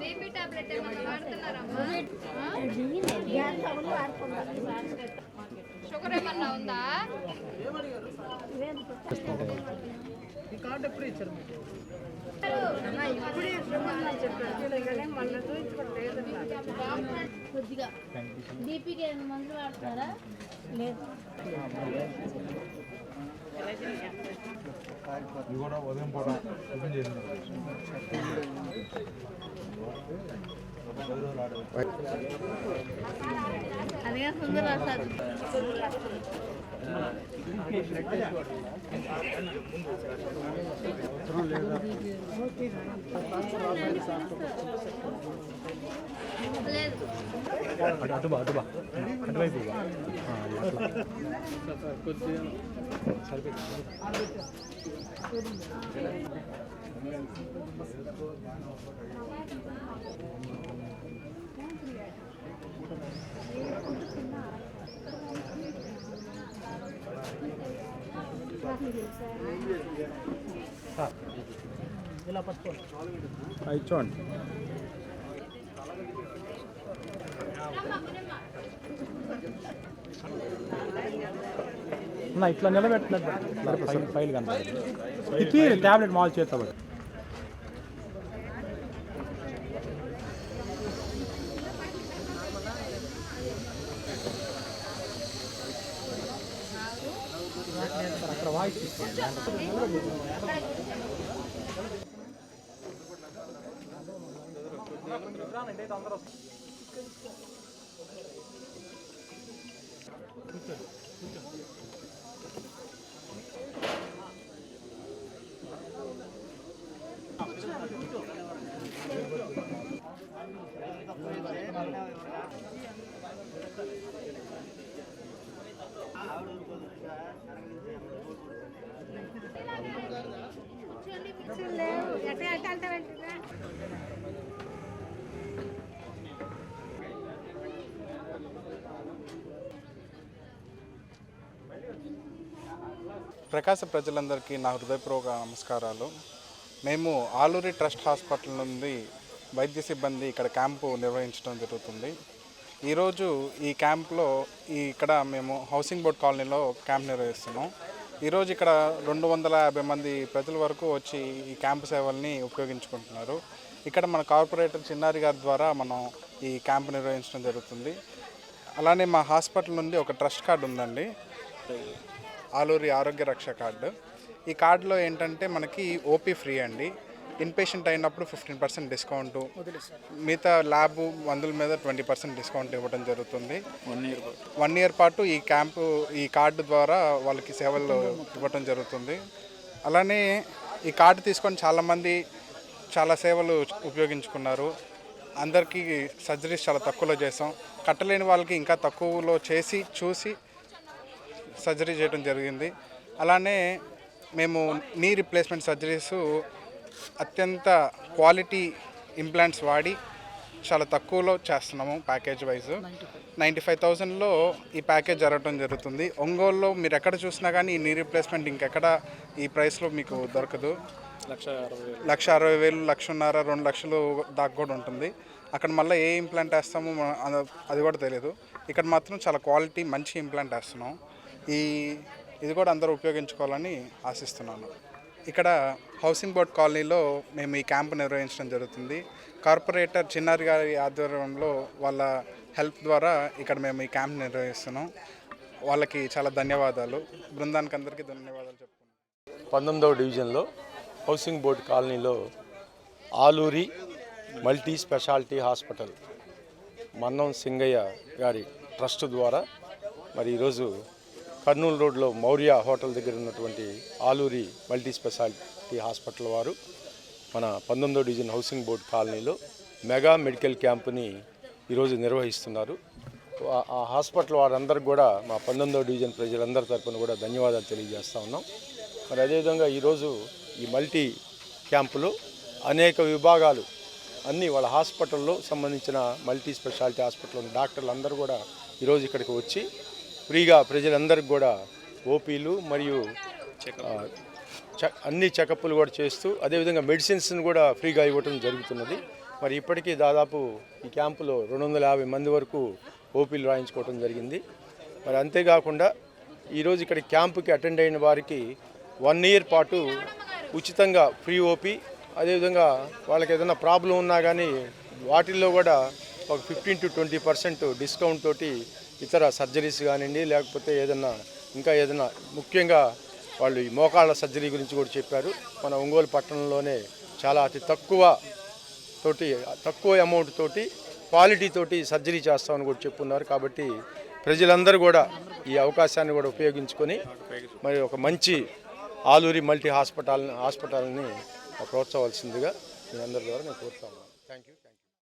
Baby tablet ఏమన్నా వాడుతున్నారమ్మా sugar ఏమన్నా ఉందా? కొద్దిగా బీపీకి ఏమైనా మందులు వాడతారా లేదు ఇది కూడా ఉదయం పూట చేసింది అదే సుందర రాసారు లేదు అటు అటు బా అటు బా అటువైపు బా. ఆ, ఇచ్చోండి నా ఇట్లా నిలబెట్టినట్టు. ఫైల్ కనపడదు. ఇచ్చి ట్యాబ్లెట్ మాల్ చేస్తా అందరూ ప్రకాశ ప్రజలందరికీ నా హృదయపూర్వక నమస్కారాలు. మేము ఆలూరి ట్రస్ట్ హాస్పిటల్ నుండి వైద్య సిబ్బంది ఇక్కడ క్యాంపు నిర్వహించడం జరుగుతుంది. ఈరోజు ఈ క్యాంప్లో ఈ ఇక్కడ మేము హౌసింగ్ బోర్డ్ కాలనీలో క్యాంప్ నిర్వహిస్తున్నాం. ఈరోజు ఇక్కడ రెండు వందల యాభై మంది ప్రజల వరకు వచ్చి ఈ క్యాంపు సేవల్ని ఉపయోగించుకుంటున్నారు. ఇక్కడ మన కార్పొరేటర్ చిన్నారి గారి ద్వారా మనం ఈ క్యాంప్ నిర్వహించడం జరుగుతుంది. అలానే మా హాస్పిటల్ నుండి ఒక ట్రస్ట్ కార్డు ఉందండి. ఆలూరి ఆరోగ్య రక్ష కార్డు. ఈ కార్డులో ఏంటంటే మనకి ఓపీ ఫ్రీ అండి. ఇన్పేషెంట్ అయినప్పుడు ఫిఫ్టీన్ పర్సెంట్ డిస్కౌంట్. మిగతా ల్యాబ్ మందుల మీద ట్వంటీ పర్సెంట్ డిస్కౌంట్ ఇవ్వడం జరుగుతుంది. వన్ ఇయర్ వన్ ఇయర్ పాటు ఈ క్యాంపు ఈ కార్డు ద్వారా వాళ్ళకి సేవలు ఇవ్వడం జరుగుతుంది. అలానే ఈ కార్డు తీసుకొని చాలామంది చాలా సేవలు ఉపయోగించుకున్నారు. అందరికీ సర్జరీస్ చాలా తక్కువలో చేసాం. కట్టలేని వాళ్ళకి ఇంకా తక్కువలో చేసి చూసి సర్జరీ చేయడం జరిగింది. అలానే మేము నీ రిప్లేస్మెంట్ సర్జరీస్ అత్యంత క్వాలిటీ ఇంప్లాంట్స్ వాడి చాలా తక్కువలో చేస్తున్నాము ప్యాకేజ్ వైజ్ నైంటీ ఫైవ్ థౌజండ్లో ఈ ప్యాకేజ్ జరగడం జరుగుతుంది. ఒంగోలులో మీరు ఎక్కడ చూసినా కానీ ఈ నీ రిప్లేస్మెంట్ ఇంకెక్కడ ఈ ప్రైస్లో మీకు దొరకదు. లక్ష అరవై వేలు లక్షన్నర రెండు లక్షలు దాకా కూడా ఉంటుంది. అక్కడ మళ్ళీ ఏ ఇంప్లాంట్ వేస్తామో అది కూడా తెలియదు. ఇక్కడ మాత్రం చాలా క్వాలిటీ మంచి ఇంప్లాంట్ వేస్తున్నాం. ఈ ఇది కూడా అందరూ ఉపయోగించుకోవాలని ఆశిస్తున్నాను. ఇక్కడ హౌసింగ్ బోర్డ్ కాలనీలో మేము ఈ క్యాంప్ నిర్వహించడం జరుగుతుంది. కార్పొరేటర్ చిన్నారి గారి ఆధ్వర్యంలో వాళ్ళ హెల్ప్ ద్వారా ఇక్కడ మేము ఈ క్యాంప్ నిర్వహిస్తున్నాం. వాళ్ళకి చాలా ధన్యవాదాలు. బృందానికి అందరికీ ధన్యవాదాలు చెప్పుకున్నాం పంతొమ్మిదవ డివిజన్లో హౌసింగ్ బోర్డ్ కాలనీలో Aluri multi speciality hospital Mannam Singaiah గారి ట్రస్ట్ ద్వారా మరి ఈరోజు కర్నూలు రోడ్లో మౌర్య హోటల్ దగ్గర ఉన్నటువంటి ఆలూరి మల్టీ స్పెషాలిటీ హాస్పిటల్ వారు మన పంతొమ్మిదో డివిజన్ హౌసింగ్ బోర్డ్ కాలనీలో మెగా మెడికల్ క్యాంపుని ఈరోజు నిర్వహిస్తున్నారు. ఆ- హాస్పిటల్ వారందరూ కూడా మా పంతొమ్మిదో డివిజన్ ప్రజలందరి తరఫున కూడా ధన్యవాదాలు తెలియజేస్తూ ఉన్నాం. మరి అదేవిధంగా ఈరోజు ఈ మల్టీ క్యాంపులో అనేక విభాగాలు అన్నీ వాళ్ళ హాస్పిటల్లో సంబంధించిన మల్టీ స్పెషాలిటీ హాస్పిటల్ ఉన్న డాక్టర్లు అందరూ కూడా ఈరోజు ఇక్కడికి వచ్చి ఫ్రీగా ప్రజలందరికీ కూడా ఓపీలు మరియు అన్ని చెకప్లు కూడా చేస్తూ అదేవిధంగా మెడిసిన్స్ని కూడా ఫ్రీగా ఇవ్వటం జరుగుతున్నది. మరి ఇప్పటికీ దాదాపు ఈ క్యాంపులో రెండు వందల యాభై మంది వరకు ఓపీలు రాయించుకోవడం జరిగింది. మరి అంతేకాకుండా ఈరోజు ఇక్కడ క్యాంపుకి అటెండ్ అయిన వారికి వన్ ఇయర్ పాటు ఉచితంగా ఫ్రీ ఓపీ అదేవిధంగా వాళ్ళకి ఏదైనా ప్రాబ్లం ఉన్నా కానీ వాటిల్లో కూడా ఒక fifteen to twenty percent discount తోటి ఇతర సర్జరీస్ కానివ్వండి లేకపోతే ఏదన్నా ఇంకా ఏదైనా ముఖ్యంగా వాళ్ళు ఈ మోకాళ్ళ సర్జరీ గురించి కూడా చెప్పారు. మన ఒంగోలు పట్టణంలోనే చాలా అతి తక్కువ తోటి తక్కువ అమౌంట్ తోటి క్వాలిటీ తోటి సర్జరీ చేస్తామని కూడా చెప్పున్నారు. కాబట్టి ప్రజలందరూ కూడా ఈ అవకాశాన్ని కూడా ఉపయోగించుకొని మరి ఒక మంచి ఆలూరి మల్టీ హాస్పిటల్ హాస్పిటల్ని ప్రోత్సవాల్సిందిగా మీ అందరి ద్వారా నేను కోరుతా ఉన్నాను థ్యాంక్ యూ